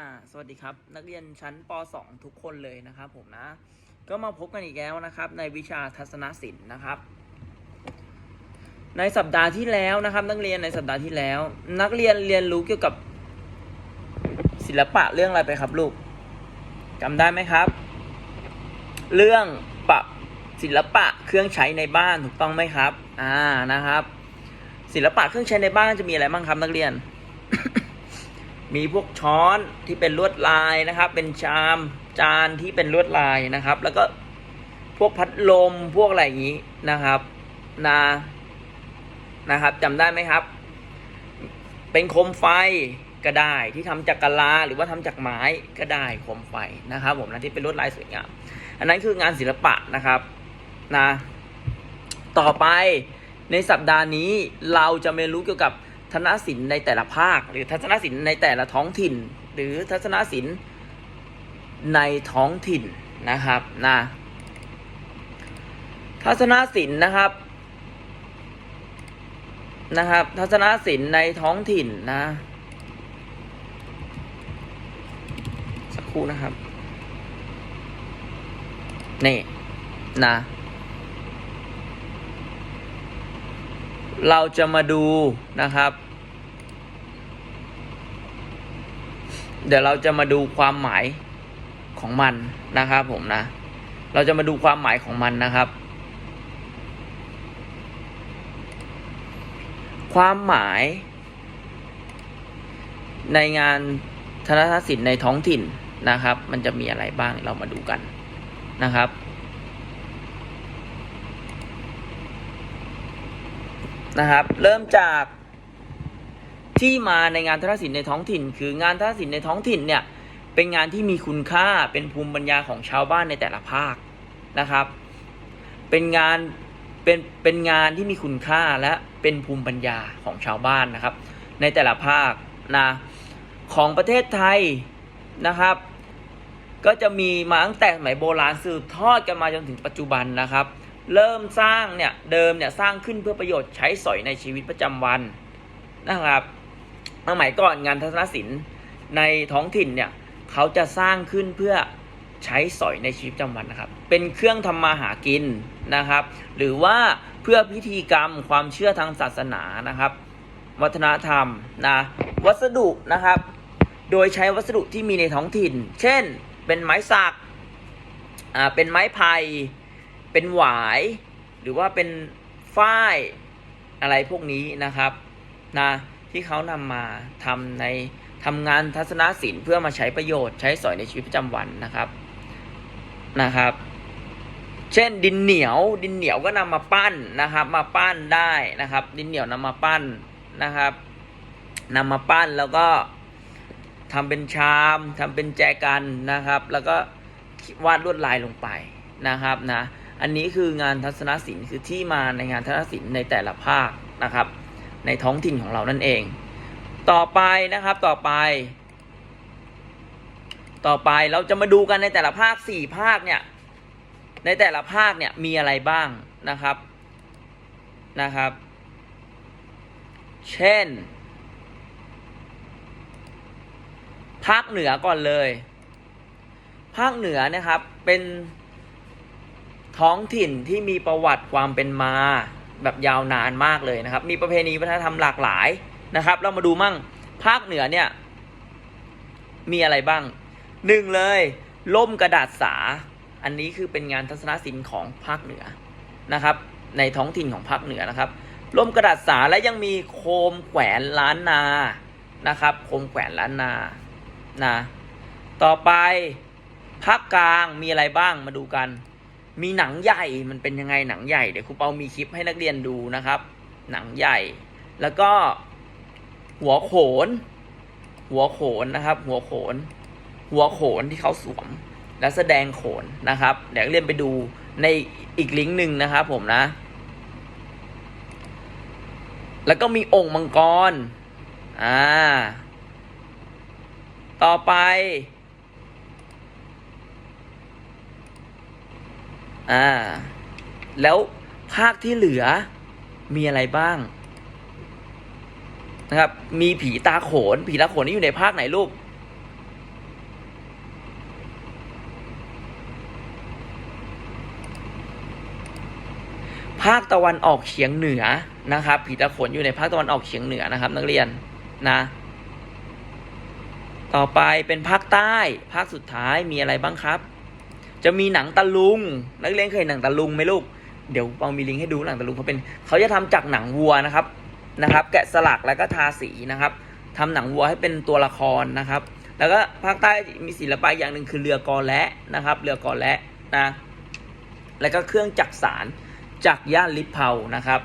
อ่าสวัสดีครับ นักเรียนชั้นป .2 ทุกคนเลยนะครับผมนะ ก็มาพบกันอีกแล้วนะครับ ในวิชาทัศนศิลป์นะครับ ในสัปดาห์ที่แล้วนะครับ นักเรียนในสัปดาห์ที่แล้ว นักเรียนเรียนรู้เกี่ยวกับศิลปะเรื่องอะไรไปครับลูกจำได้ไหมครับ เรื่องปะศิลปะเครื่องใช้ในบ้านถูกต้องไหมครับ อ่านะครับ ศิลปะเครื่องใช้ในบ้านจะมีอะไรบ้างครับ นักเรียน มีพวกช้อนที่เป็นลวดลายนะครับ เป็นชามจานที่เป็นลวดลายนะครับ แล้วก็พวกพัดลมพวกอะไรอย่างนี้นะครับนานะครับจำได้ไหมครับ เป็นโคมไฟก็ได้ที่ทำจากกะลาหรือว่าทำจากไม้ก็ได้โคมไฟนะครับ ผมนะที่เป็นลวดลายสวยงามอันนั้นคืองานศิลปะนะครับนะต่อไปในสัปดาห์นี้เราจะเรียนรู้เกี่ยวกับ ศนศิลป์ในแต่ละภาค หรือทัศนศิลป์ในแต่ละท้องถิ่น หรือทัศนศิลป์ในท้องถิ่นนะครับนะทัศนศิลป์นะครับนะครับ ทัศนศิลป์ในท้องถิ่นนะสักครู่นะครับนี่นะเราจะมาดูนะครับ เดี๋ยวเราจะมาดูความหมายของมันนะครับผมนะ เราจะมาดูความหมายของมันนะครับ ความหมาย ในงานธนศิลป์ในท้องถิ่นนะครับ มันจะมีอะไรบ้างเรามาดูกันนะครับนะครับ เริ่มจาก ที่มาในงานทัศนศิลป์ในท้องถิ่น คืองานทัศนศิลป์ในท้องถิ่นเนี่ยเป็นงานที่มีคุณค่าเป็นภูมิปัญญาของชาวบ้านในแต่ละภาคนะครับ เป็นงานเป็นเป็นงานที่มีคุณค่าและเป็นภูมิปัญญาของชาวบ้านนะครับ ในแต่ละภาคนะของประเทศไทยนะครับ ก็จะมีมาตั้งแต่สมัยโบราณสืบทอดกันมาจนถึงปัจจุบันนะครับ เริ่มสร้างเนี่ยเดิมเนี่ยสร้างขึ้นเพื่อประโยชน์ใช้สอยในชีวิตประจำวันนะครับ สมัยก่อนงานทัศนศิลป์ในท้องถิ่นเนี่ยเขาจะสร้างขึ้นเพื่อใช้สอยในชีวิตประจำวันนะครับ เป็นเครื่องทำมาหากินนะครับ หรือว่าเพื่อพิธีกรรมความเชื่อทางศาสนานะครับ วัฒนธรรมนะวัสดุนะครับ โดยใช้วัสดุที่มีในท้องถิ่น เช่น เป็นไม้สักอ่าเป็นไม้ไผ่เป็นหวาย หรือว่าเป็นฝ้ายอะไรพวกนี้นะครับนะ ที่เขานำมาทำในทำงานทัศนศิลป์เพื่อมาใช้ประโยชน์ใช้สอยในชีวิตประจำวันนะครับนะครับ เช่นดินเหนียว ดินเหนียวก็นำมาปั้นนะครับ มาปั้นได้นะครับ ดินเหนียวนำมาปั้นนะครับนำมาปั้นแล้วก็ทำเป็นชามทำเป็นแจกันนะครับ แล้วก็วาดลวดลายลงไปนะครับนะอันนี้คืองานทัศนศิลป์คือที่มาในงานทัศนศิลป์ในแต่ละภาคนะครับ ในท้องถิ่นของเรานั่นเอง ต่อไปนะครับต่อไป ต่อไปเราจะมาดูกันในแต่ละภาคสี่ภาคเนี่ย ในแต่ละภาคเนี่ยมีอะไรบ้างนะครับนะครับ เช่น ภาคเหนือก่อนเลย ภาคเหนือนะครับเป็นท้องถิ่นที่มีประวัติความเป็นมา แบบยาวนานมากเลยนะครับ มีประเพณีวัฒนธรรมหลากหลายนะครับ เรามาดูมั่งภาคเหนือเนี่ย มีอะไรบ้างหนึ่งเลยล่มกระดาษสา อันนี้คือเป็นงานทัศนศิลป์ของภาคเหนือนะครับ ในท้องถิ่นของภาคเหนือนะครับล่มกระดาษสาและยังมีโคมแขวนล้านนานะครับ โคมแขวนล้านนานะต่อไปภาคกลางมีอะไรบ้างมาดูกัน มีหนังใหญ่มันเป็นยังไงหนังใหญ่เดี๋ยวครูเปามีคลิปให้นักเรียนดูนะครับ หนังใหญ่ แล้วก็ หัวโขน หัวโขนนะครับ หัวโขน หัวโขนที่เขาสวม และแสดงโขนนะครับ เดี๋ยวนักเรียนไปดูในอีกลิงก์หนึ่งนะครับผมนะ แล้วก็มีองค์มังกร อ่า ต่อไป อ่า แล้วภาคที่เหลือมีอะไรบ้างนะครับ มีผีตาโขน ผีตาโขนนี่อยู่ในภาคไหนลูก ภาคตะวันออกเฉียงเหนือนะครับ ผีตาโขนอยู่ในภาคตะวันออกเฉียงเหนือนะครับ นักเรียนนะ ต่อไปเป็นภาคใต้ ภาคสุดท้ายมีอะไรบ้างครับ จะมีหนังตะลุง นักเรียนเคยหนังตะลุงไหมลูก เดี๋ยวปองมีลิงก์ให้ดูหนังตะลุงเขาเป็นเขาจะทำจากหนังวัวนะครับนะครับ แกะสลักแล้วก็ทาสีนะครับทำหนังวัวให้เป็นตัวละครนะครับ แล้วก็ภาคใต้มีศิลปะอย่างหนึ่งคือเรือกอและนะครับ เรือกอและนะแล้วก็เครื่องจักสารจากย่านลิปเผานะครับ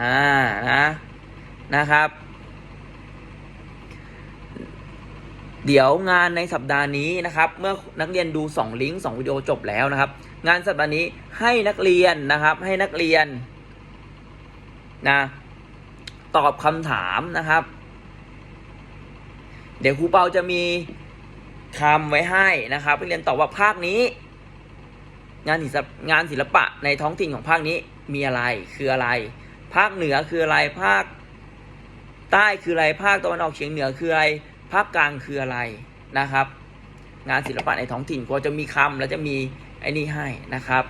อ่านะนะครับ เดี๋ยวงานในสัปดาห์นี้นะครับ เมื่อนักเรียนดู 2 ลิงก์2วิดีโอจบแล้วนะครับ งานสัปดาห์นี้ให้นักเรียนนะครับ ให้นักเรียนนะตอบคำถามนะครับ เดี๋ยวครูเปาจะมีคำไว้ให้นะครับเรียนตอบว่าภาคนี้ งานศิลปงานศิลปะในท้องถิ่นของภาคนี้มีอะไรคืออะไร ภาคเหนือคืออะไรภาค ใต้คืออะไรภาคตะวันออกเฉียงเหนือคืออะไร ภาคกลางคืออะไรนะครับ งานศิลปะในท้องถิ่นก็จะมีคำแล้วจะมีไอ้นี่ให้นะครับ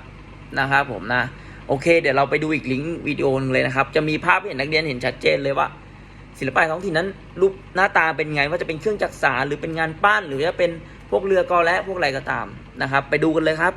นะครับผมนะโอเค เดี๋ยวเราไปดูอีกลิงก์วิดีโอนึงเลยนะครับ จะมีภาพเห็นนักเรียนเห็นชัดเจนเลยว่า ศิลปะท้องถิ่นนั้นรูปหน้าตาเป็นไงว่าจะเป็นเครื่องจักสานหรือเป็นงานปั้น หรือจะเป็นพวกเรือกอและพวกอะไรก็ตามนะครับ ไปดูกันเลยครับ